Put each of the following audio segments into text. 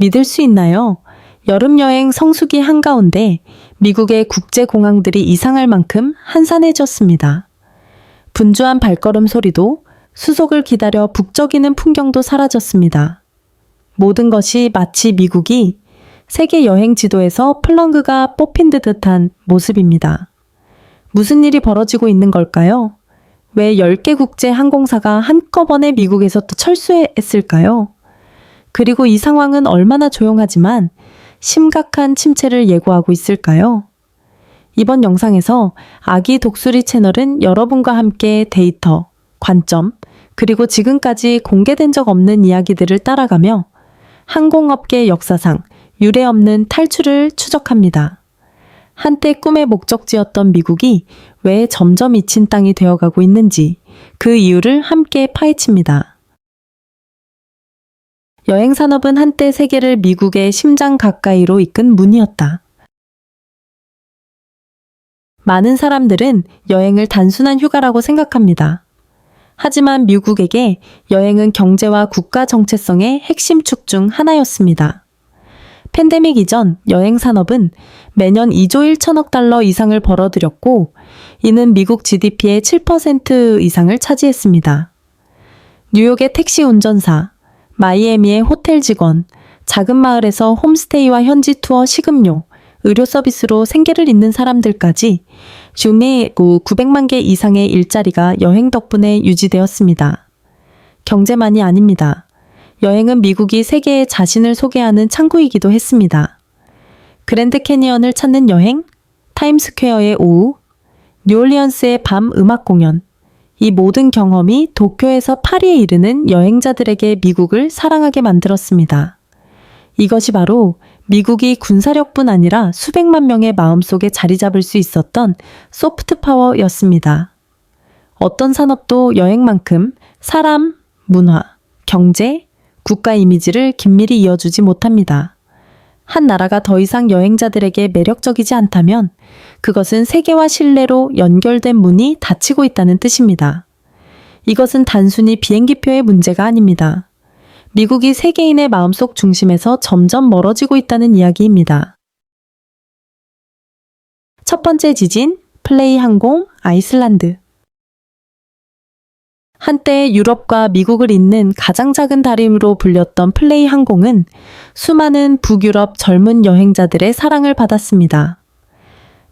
믿을 수 있나요? 여름 여행 성수기 한가운데 미국의 국제 공항들이 이상할 만큼 한산해졌습니다. 분주한 발걸음 소리도 수속을 기다려 북적이는 풍경도 사라졌습니다. 모든 것이 마치 미국이 세계 여행 지도에서 플렁그가 뽑힌 듯한 모습입니다. 무슨 일이 벌어지고 있는 걸까요? 왜 10개 국제 항공사가 한꺼번에 미국에서 또 철수했을까요? 그리고 이 상황은 얼마나 조용하지만 심각한 침체를 예고하고 있을까요? 이번 영상에서 아기 독수리 채널은 여러분과 함께 데이터, 관점, 그리고 지금까지 공개된 적 없는 이야기들을 따라가며 항공업계 역사상 유례 없는 탈출을 추적합니다. 한때 꿈의 목적지였던 미국이 왜 점점 잊힌 땅이 되어가고 있는지 그 이유를 함께 파헤칩니다. 여행 산업은 한때 세계를 미국의 심장 가까이로 이끈 문이었다. 많은 사람들은 여행을 단순한 휴가라고 생각합니다. 하지만 미국에게 여행은 경제와 국가 정체성의 핵심 축 중 하나였습니다. 팬데믹 이전 여행 산업은 매년 2조 1천억 달러 이상을 벌어들였고, 이는 미국 GDP의 7% 이상을 차지했습니다. 뉴욕의 택시 운전사, 마이애미의 호텔 직원, 작은 마을에서 홈스테이와 현지 투어 식음료, 의료 서비스로 생계를 잇는 사람들까지 주매 900만 개 이상의 일자리가 여행 덕분에 유지되었습니다. 경제만이 아닙니다. 여행은 미국이 세계에 자신을 소개하는 창구이기도 했습니다. 그랜드 캐니언을 찾는 여행, 타임스퀘어의 오후, 뉴올리언스의 밤 음악 공연, 이 모든 경험이 도쿄에서 파리에 이르는 여행자들에게 미국을 사랑하게 만들었습니다. 이것이 바로 미국이 군사력뿐 아니라 수백만 명의 마음속에 자리 잡을 수 있었던 소프트 파워였습니다. 어떤 산업도 여행만큼 사람, 문화, 경제, 국가 이미지를 긴밀히 이어주지 못합니다. 한 나라가 더 이상 여행자들에게 매력적이지 않다면 그것은 세계와 신뢰로 연결된 문이 닫히고 있다는 뜻입니다. 이것은 단순히 비행기표의 문제가 아닙니다. 미국이 세계인의 마음속 중심에서 점점 멀어지고 있다는 이야기입니다. 첫 번째 지진, 플레이 항공, 아이슬란드. 한때 유럽과 미국을 잇는 가장 작은 다림으로 불렸던 플레이 항공은 수많은 북유럽 젊은 여행자들의 사랑을 받았습니다.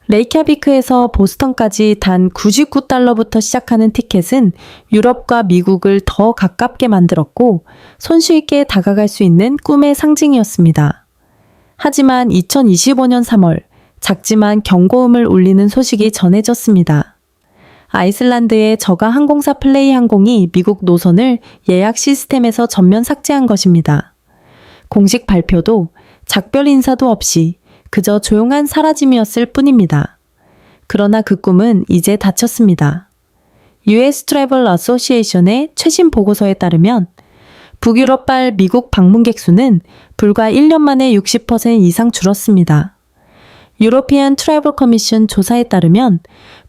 레이캬비크에서 보스턴까지 단 99달러부터 시작하는 티켓은 유럽과 미국을 더 가깝게 만들었고 손쉽게 다가갈 수 있는 꿈의 상징이었습니다. 하지만 2025년 3월 작지만 경고음을 울리는 소식이 전해졌습니다. 아이슬란드의 저가 항공사 플레이 항공이 미국 노선을 예약 시스템에서 전면 삭제한 것입니다. 공식 발표도 작별 인사도 없이 그저 조용한 사라짐이었을 뿐입니다. 그러나 그 꿈은 이제 닫혔습니다. US 트래블 어소시에이션의 최신 보고서에 따르면 북유럽발 미국 방문객 수는 불과 1년 만에 60% 이상 줄었습니다. 유로피안 트래블 커미션 조사에 따르면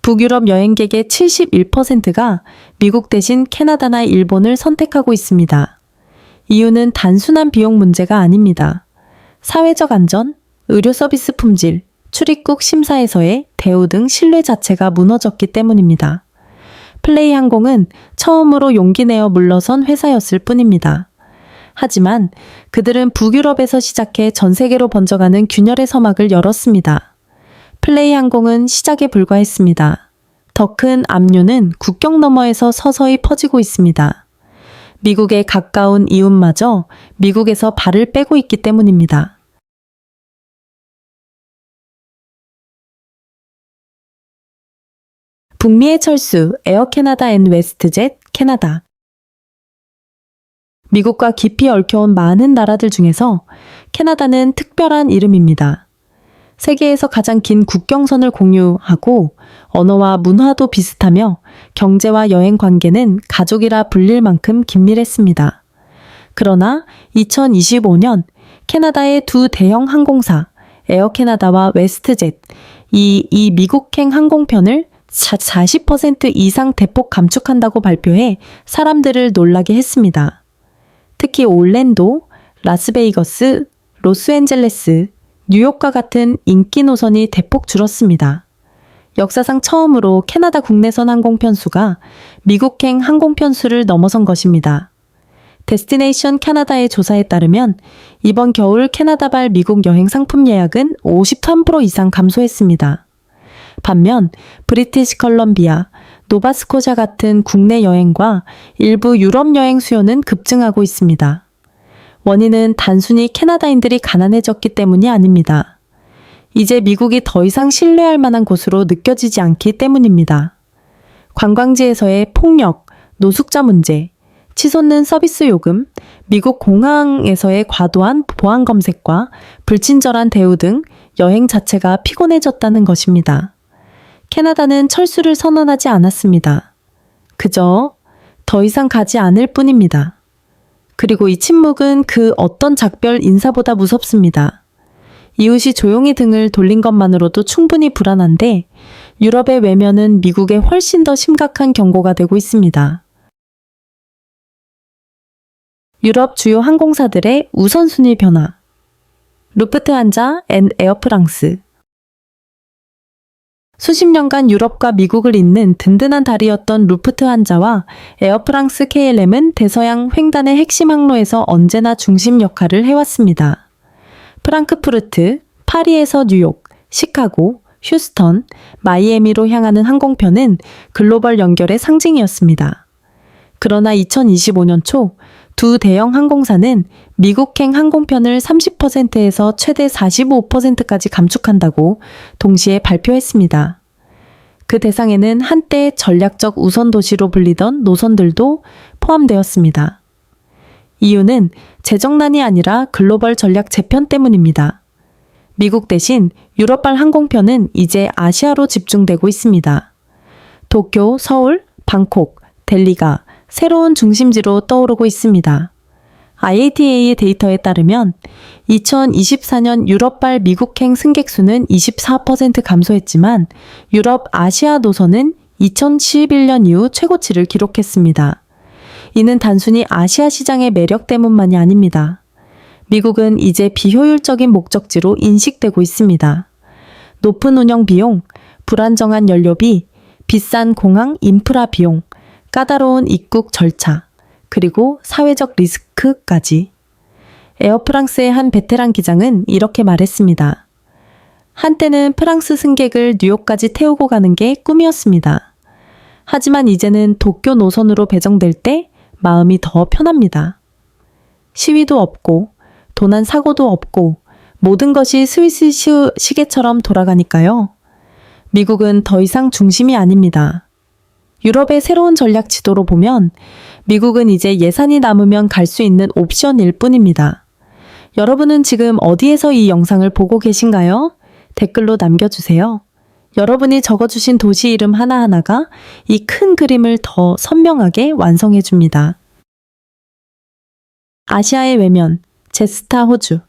북유럽 여행객의 71%가 미국 대신 캐나다나 일본을 선택하고 있습니다. 이유는 단순한 비용 문제가 아닙니다. 사회적 안전, 의료 서비스 품질, 출입국 심사에서의 대우 등 신뢰 자체가 무너졌기 때문입니다. 플레이 항공은 처음으로 용기 내어 물러선 회사였을 뿐입니다. 하지만 그들은 북유럽에서 시작해 전 세계로 번져가는 균열의 서막을 열었습니다. 플레이 항공은 시작에 불과했습니다. 더 큰 압류는 국경 너머에서 서서히 퍼지고 있습니다. 미국에 가까운 이웃마저 미국에서 발을 빼고 있기 때문입니다. 북미의 철수 에어 캐나다 앤 웨스트젯 캐나다 미국과 깊이 얽혀온 많은 나라들 중에서 캐나다는 특별한 이름입니다. 세계에서 가장 긴 국경선을 공유하고 언어와 문화도 비슷하며 경제와 여행 관계는 가족이라 불릴 만큼 긴밀했습니다. 그러나 2025년 캐나다의 두 대형 항공사 에어 캐나다와 웨스트젯 이, 이 미국행 항공편을 40% 이상 대폭 감축한다고 발표해 사람들을 놀라게 했습니다. 특히 올랜도, 라스베이거스, 로스앤젤레스, 뉴욕과 같은 인기 노선이 대폭 줄었습니다. 역사상 처음으로 캐나다 국내선 항공편 수가 미국행 항공편 수를 넘어선 것입니다. 데스티네이션 캐나다의 조사에 따르면 이번 겨울 캐나다발 미국 여행 상품 예약은 53% 이상 감소했습니다. 반면 브리티시 컬럼비아, 노바스코샤 같은 국내 여행과 일부 유럽 여행 수요는 급증하고 있습니다. 원인은 단순히 캐나다인들이 가난해졌기 때문이 아닙니다. 이제 미국이 더 이상 신뢰할 만한 곳으로 느껴지지 않기 때문입니다. 관광지에서의 폭력, 노숙자 문제, 치솟는 서비스 요금, 미국 공항에서의 과도한 보안 검색과 불친절한 대우 등 여행 자체가 피곤해졌다는 것입니다. 캐나다는 철수를 선언하지 않았습니다. 그저 더 이상 가지 않을 뿐입니다. 그리고 이 침묵은 그 어떤 작별 인사보다 무섭습니다. 이웃이 조용히 등을 돌린 것만으로도 충분히 불안한데 유럽의 외면은 미국에 훨씬 더 심각한 경고가 되고 있습니다. 유럽 주요 항공사들의 우선순위 변화. 루프트한자 앤 에어프랑스. 수십 년간 유럽과 미국을 잇는 든든한 다리였던 루프트한자와 에어프랑스 KLM은 대서양 횡단의 핵심 항로에서 언제나 중심 역할을 해왔습니다. 프랑크푸르트, 파리에서 뉴욕, 시카고, 휴스턴, 마이애미로 향하는 항공편은 글로벌 연결의 상징이었습니다. 그러나 2025년 초 두 대형 항공사는 미국행 항공편을 30%에서 최대 45%까지 감축한다고 동시에 발표했습니다. 그 대상에는 한때 전략적 우선 도시로 불리던 노선들도 포함되었습니다. 이유는 재정난이 아니라 글로벌 전략 재편 때문입니다. 미국 대신 유럽발 항공편은 이제 아시아로 집중되고 있습니다. 도쿄, 서울, 방콕, 델리가 새로운 중심지로 떠오르고 있습니다. IATA의 데이터에 따르면 2024년 유럽발 미국행 승객 수는 24% 감소했지만 유럽 아시아 노선은 2011년 이후 최고치를 기록했습니다. 이는 단순히 아시아 시장의 매력 때문만이 아닙니다. 미국은 이제 비효율적인 목적지로 인식되고 있습니다. 높은 운영 비용, 불안정한 연료비, 비싼 공항 인프라 비용, 까다로운 입국 절차, 그리고 사회적 리스크까지. 에어프랑스의 한 베테랑 기장은 이렇게 말했습니다. 한때는 프랑스 승객을 뉴욕까지 태우고 가는 게 꿈이었습니다. 하지만 이제는 도쿄 노선으로 배정될 때 마음이 더 편합니다. 시위도 없고, 도난 사고도 없고, 모든 것이 스위스 시- 시계처럼 돌아가니까요. 미국은 더 이상 중심이 아닙니다. 유럽의 새로운 전략 지도로 보면 미국은 이제 예산이 남으면 갈 수 있는 옵션일 뿐입니다. 여러분은 지금 어디에서 이 영상을 보고 계신가요? 댓글로 남겨주세요. 여러분이 적어주신 도시 이름 하나하나가 이 큰 그림을 더 선명하게 완성해 줍니다. 아시아의 외면, 제스타 호주.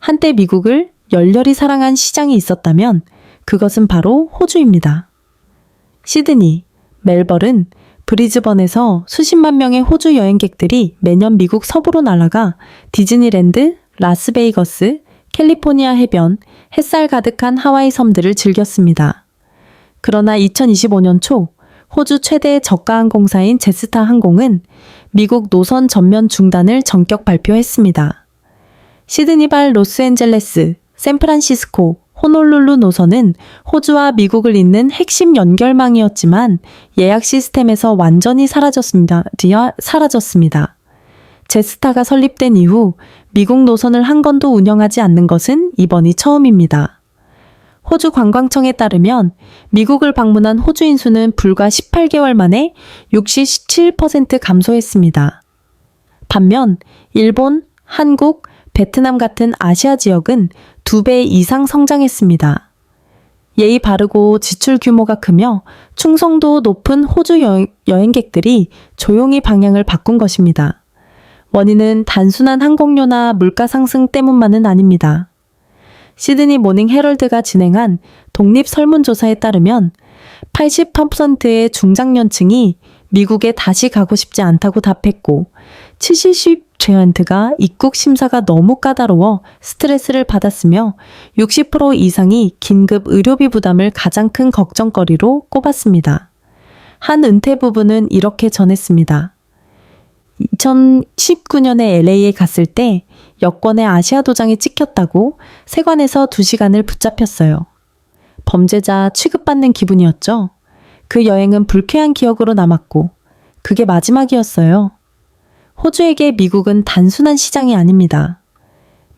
한때 미국을 열렬히 사랑한 시장이 있었다면 그것은 바로 호주입니다. 시드니, 멜버른, 브리즈번에서 수십만 명의 호주 여행객들이 매년 미국 서부로 날아가 디즈니랜드, 라스베이거스, 캘리포니아 해변, 햇살 가득한 하와이 섬들을 즐겼습니다. 그러나 2025년 초 호주 최대 저가 항공사인 제스타 항공은 미국 노선 전면 중단을 전격 발표했습니다. 시드니발 로스앤젤레스, 샌프란시스코, 호놀룰루 노선은 호주와 미국을 잇는 핵심 연결망이었지만 예약 시스템에서 완전히 사라졌습니다. 사라졌습니다. 제스타가 설립된 이후 미국 노선을 한 건도 운영하지 않는 것은 이번이 처음입니다. 호주 관광청에 따르면 미국을 방문한 호주 인 수는 불과 18개월 만에 67% 감소했습니다. 반면 일본, 한국, 베트남 같은 아시아 지역은 두 배 이상 성장했습니다. 예의 바르고 지출 규모가 크며 충성도 높은 호주 여행, 여행 객들이 조용히 방향을 바꾼 것입니다. 원인은 단순한 항공료나 물가 상승 때문만은 아닙니다. 시드니 모닝 헤럴드가 진행한 독립 설문조사에 따르면 80%의 중장년층이 미국에 다시 가고 싶지 않다고 답했고 70, 트렌트가 입국 심사가 너무 까다로워 스트레스를 받았으며 60% 이상이 긴급 의료비 부담을 가장 큰 걱정거리로 꼽았습니다. 한 은퇴 부부는 이렇게 전했습니다. 2019년에 LA에 갔을 때 여권에 아시아 도장이 찍혔다고 세관에서 2시간을 붙잡혔어요. 범죄자 취급받는 기분이었죠. 그 여행은 불쾌한 기억으로 남았고, 그게 마지막이었어요. 호주에게 미국은 단순한 시장이 아닙니다.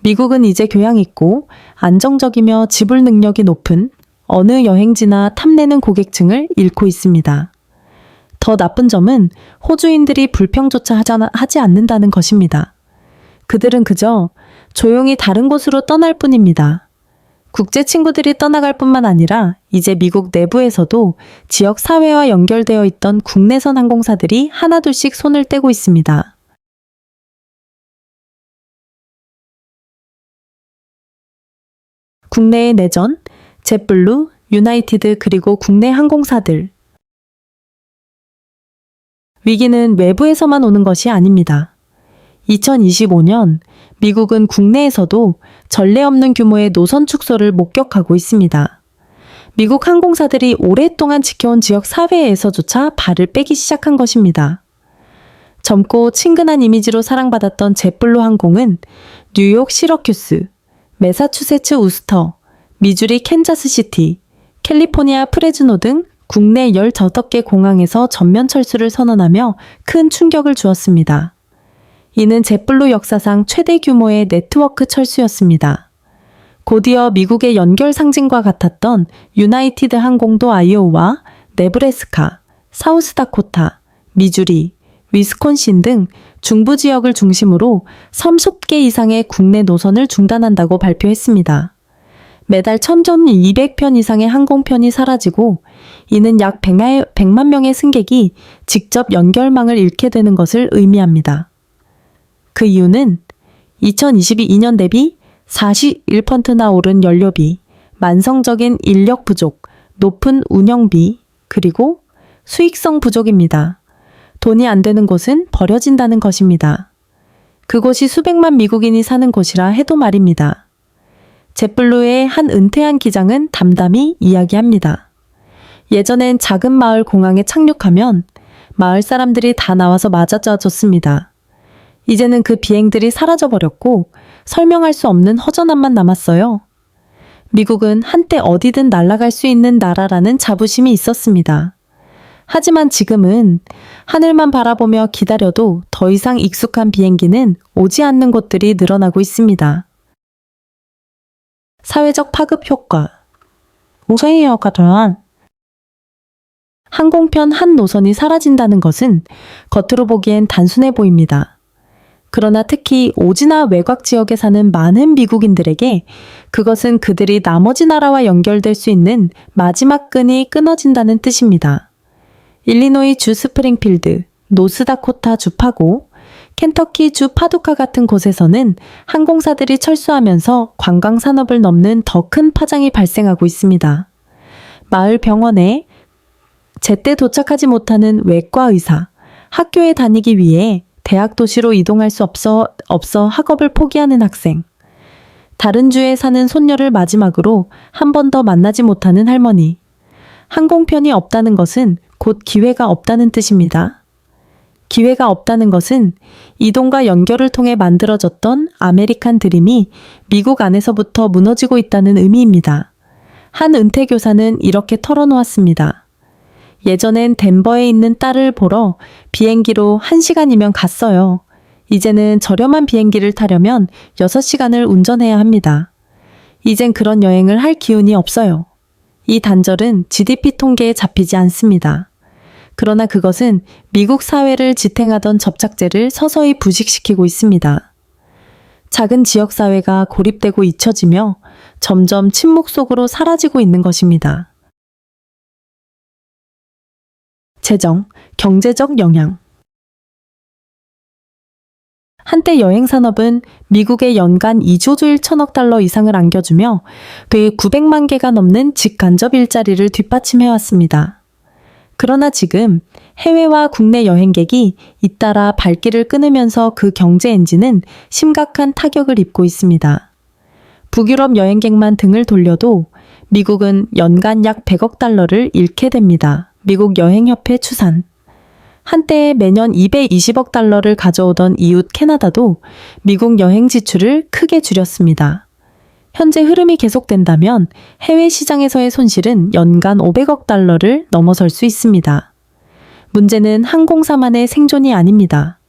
미국은 이제 교양 있고 안정적이며 지불 능력이 높은 어느 여행지나 탐내는 고객층을 잃고 있습니다. 더 나쁜 점은 호주인들이 불평조차 하지 않는다는 것입니다. 그들은 그저 조용히 다른 곳으로 떠날 뿐입니다. 국제 친구들이 떠나갈 뿐만 아니라 이제 미국 내부에서도 지역 사회와 연결되어 있던 국내선 항공사들이 하나둘씩 손을 떼고 있습니다. 국내의 내전, 젯블루, 유나이티드 그리고 국내 항공사들. 위기는 외부에서만 오는 것이 아닙니다. 2025년 미국은 국내에서도 전례 없는 규모의 노선 축소를 목격하고 있습니다. 미국 항공사들이 오랫동안 지켜온 지역 사회에서조차 발을 빼기 시작한 것입니다. 젊고 친근한 이미지로 사랑받았던 젯블루 항공은 뉴욕 시러큐스, 매사추세츠 우스터, 미주리 캔자스 시티, 캘리포니아 프레즈노 등 국내 15개 공항에서 전면 철수를 선언하며 큰 충격을 주었습니다. 이는 젯블루 역사상 최대 규모의 네트워크 철수였습니다. 곧이어 미국의 연결 상징과 같았던 유나이티드 항공도 아이오와 네브래스카, 사우스다코타, 미주리, 위스콘신 등 중부 지역을 중심으로 30개 이상의 국내 노선을 중단한다고 발표했습니다. 매달 1,200편 이상의 항공편이 사라지고 이는 약 100만 명의 승객이 직접 연결망을 잃게 되는 것을 의미합니다. 그 이유는 2022년 대비 41%나 오른 연료비, 만성적인 인력 부족, 높은 운영비, 그리고 수익성 부족입니다. 돈이 안 되는 곳은 버려진다는 것입니다. 그곳이 수백만 미국인이 사는 곳이라 해도 말입니다. 젯블루의 한 은퇴한 기장은 담담히 이야기합니다. 예전엔 작은 마을 공항에 착륙하면 마을 사람들이 다 나와서 맞아줘줬습니다. 이제는 그 비행들이 사라져버렸고 설명할 수 없는 허전함만 남았어요. 미국은 한때 어디든 날아갈 수 있는 나라라는 자부심이 있었습니다. 하지만 지금은 하늘만 바라보며 기다려도 더 이상 익숙한 비행기는 오지 않는 곳들이 늘어나고 있습니다. 사회적 파급 효과. 우선의 효과는 항공편 한 노선이 사라진다는 것은 겉으로 보기엔 단순해 보입니다. 그러나 특히 오지나 외곽 지역에 사는 많은 미국인들에게 그것은 그들이 나머지 나라와 연결될 수 있는 마지막 끈이 끊어진다는 뜻입니다. 일리노이 주 스프링필드, 노스다코타 주 파고, 켄터키 주 파두카 같은 곳에서는 항공사들이 철수하면서 관광 산업을 넘는 더 큰 파장이 발생하고 있습니다. 마을 병원에 제때 도착하지 못하는 외과 의사, 학교에 다니기 위해 대학 도시로 이동할 수 없어, 없어 학업을 포기하는 학생, 다른 주에 사는 손녀를 마지막으로 한 번 더 만나지 못하는 할머니. 항공편이 없다는 것은 곧 기회가 없다는 뜻입니다. 기회가 없다는 것은 이동과 연결을 통해 만들어졌던 아메리칸 드림이 미국 안에서부터 무너지고 있다는 의미입니다. 한 은퇴 교사는 이렇게 털어놓았습니다. 예전엔 덴버에 있는 딸을 보러 비행기로 1시간이면 갔어요. 이제는 저렴한 비행기를 타려면 6시간을 운전해야 합니다. 이젠 그런 여행을 할 기운이 없어요. 이 단절은 GDP 통계에 잡히지 않습니다. 그러나 그것은 미국 사회를 지탱하던 접착제를 서서히 부식시키고 있습니다. 작은 지역 사회가 고립되고 잊혀지며 점점 침묵 속으로 사라지고 있는 것입니다. 재정, 경제적 영향. 한때 여행 산업은 미국에 연간 2조 1천억 달러 이상을 안겨주며 그 900만 개가 넘는 직간접 일자리를 뒷받침해왔습니다. 그러나 지금 해외와 국내 여행객이 잇따라 발길을 끊으면서 그 경제 엔진은 심각한 타격을 입고 있습니다. 북유럽 여행객만 등을 돌려도 미국은 연간 약 100억 달러를 잃게 됩니다. 미국 여행협회 추산. 한때 매년 220억 달러를 가져오던 이웃 캐나다도 미국 여행 지출을 크게 줄였습니다. 현재 흐름이 계속된다면 해외 시장에서의 손실은 연간 500억 달러를 넘어설 수 있습니다. 문제는 항공사만의 생존이 아닙니다.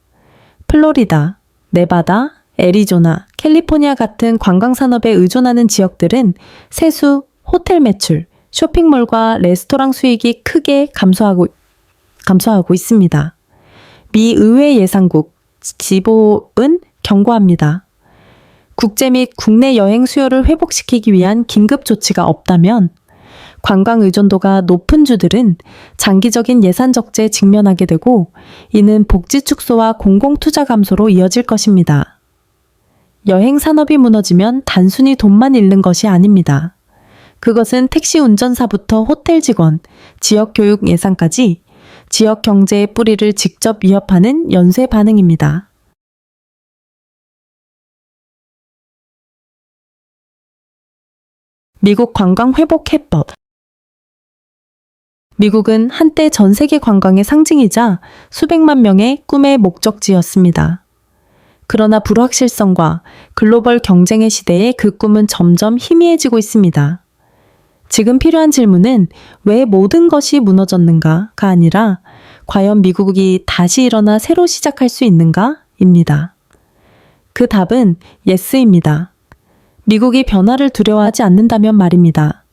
플로리다, 네바다, 애리조나, 캘리포니아 같은 관광산업에 의존하는 지역들은 세수, 호텔 매출, 쇼핑몰과 레스토랑 수익이 크게 감소하고, 감소하고 있습니다. 미 의회 예상국 지보은 경고합니다. 국제 및 국내 여행 수요를 회복시키기 위한 긴급 조치가 없다면 관광 의존도가 높은 주들은 장기적인 예산 적재에 직면하게 되고 이는 복지 축소와 공공 투자 감소로 이어질 것입니다. 여행 산업이 무너지면 단순히 돈만 잃는 것이 아닙니다. 그것은 택시 운전사부터 호텔 직원, 지역 교육 예산까지 지역 경제의 뿌리를 직접 위협하는 연쇄 반응입니다. 미국 관광 회복 해법. 미국은 한때 전 세계 관광의 상징이자 수백만 명의 꿈의 목적지였습니다. 그러나 불확실성과 글로벌 경쟁의 시대에 그 꿈은 점점 희미해지고 있습니다. 지금 필요한 질문은 왜 모든 것이 무너졌는가가 아니라 과연 미국이 다시 일어나 새로 시작할 수 있는가? 입니다. 그 답은 예스입니다. 미국이 변화를 두려워하지 않는다면 말입니다.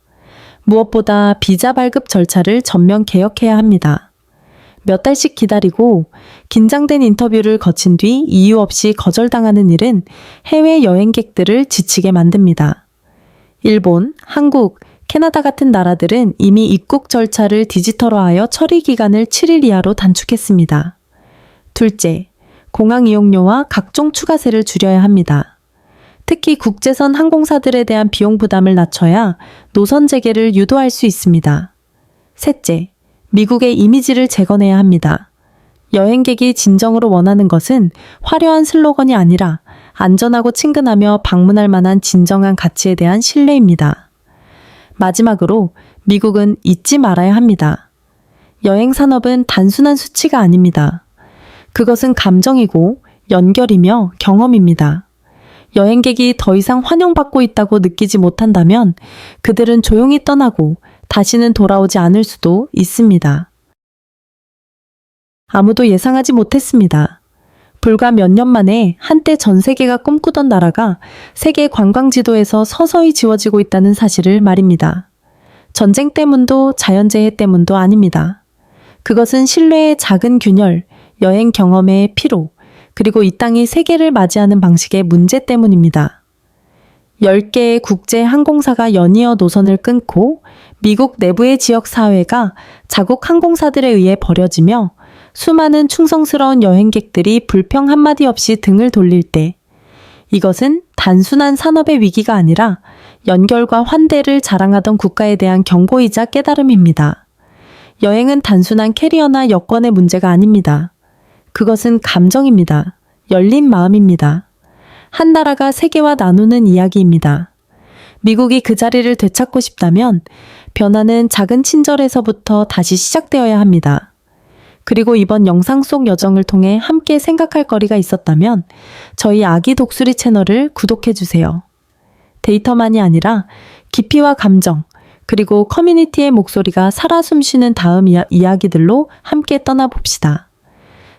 무엇보다 비자 발급 절차를 전면 개혁해야 합니다. 몇 달씩 기다리고 긴장된 인터뷰를 거친 뒤 이유 없이 거절당하는 일은 해외 여행객들을 지치게 만듭니다. 일본, 한국, 캐나다 같은 나라들은 이미 입국 절차를 디지털화하여 처리 기간을 7일 이하로 단축했습니다. 둘째, 공항 이용료와 각종 추가세를 줄여야 합니다. 특히 국제선 항공사들에 대한 비용 부담을 낮춰야 노선 재개를 유도할 수 있습니다. 셋째, 미국의 이미지를 재건해야 합니다. 여행객이 진정으로 원하는 것은 화려한 슬로건이 아니라 안전하고 친근하며 방문할 만한 진정한 가치에 대한 신뢰입니다. 마지막으로 미국은 잊지 말아야 합니다. 여행 산업은 단순한 수치가 아닙니다. 그것은 감정이고 연결이며 경험입니다. 여행객이 더 이상 환영받고 있다고 느끼지 못한다면 그들은 조용히 떠나고 다시는 돌아오지 않을 수도 있습니다. 아무도 예상하지 못했습니다. 불과 몇 년 만에 한때 전 세계가 꿈꾸던 나라가 세계 관광 지도에서 서서히 지워지고 있다는 사실을 말입니다. 전쟁 때문도 자연재해 때문도 아닙니다. 그것은 신뢰의 작은 균열, 여행 경험의 피로, 그리고 이 땅이 세계를 맞이하는 방식의 문제 때문입니다. 10개의 국제 항공사가 연이어 노선을 끊고 미국 내부의 지역 사회가 자국 항공사들에 의해 버려지며 수많은 충성스러운 여행객들이 불평 한마디 없이 등을 돌릴 때 이것은 단순한 산업의 위기가 아니라 연결과 환대를 자랑하던 국가에 대한 경고이자 깨달음입니다. 여행은 단순한 캐리어나 여권의 문제가 아닙니다. 그것은 감정입니다. 열린 마음입니다. 한 나라가 세계와 나누는 이야기입니다. 미국이 그 자리를 되찾고 싶다면 변화는 작은 친절에서부터 다시 시작되어야 합니다. 그리고 이번 영상 속 여정을 통해 함께 생각할 거리가 있었다면 저희 아기 독수리 채널을 구독해주세요. 데이터만이 아니라 깊이와 감정, 그리고 커뮤니티의 목소리가 살아 숨쉬는 다음 이야, 이야기들로 함께 떠나봅시다.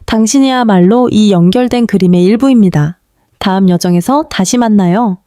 당신이야말로 이 연결된 그림의 일부입니다. 다음 여정에서 다시 만나요.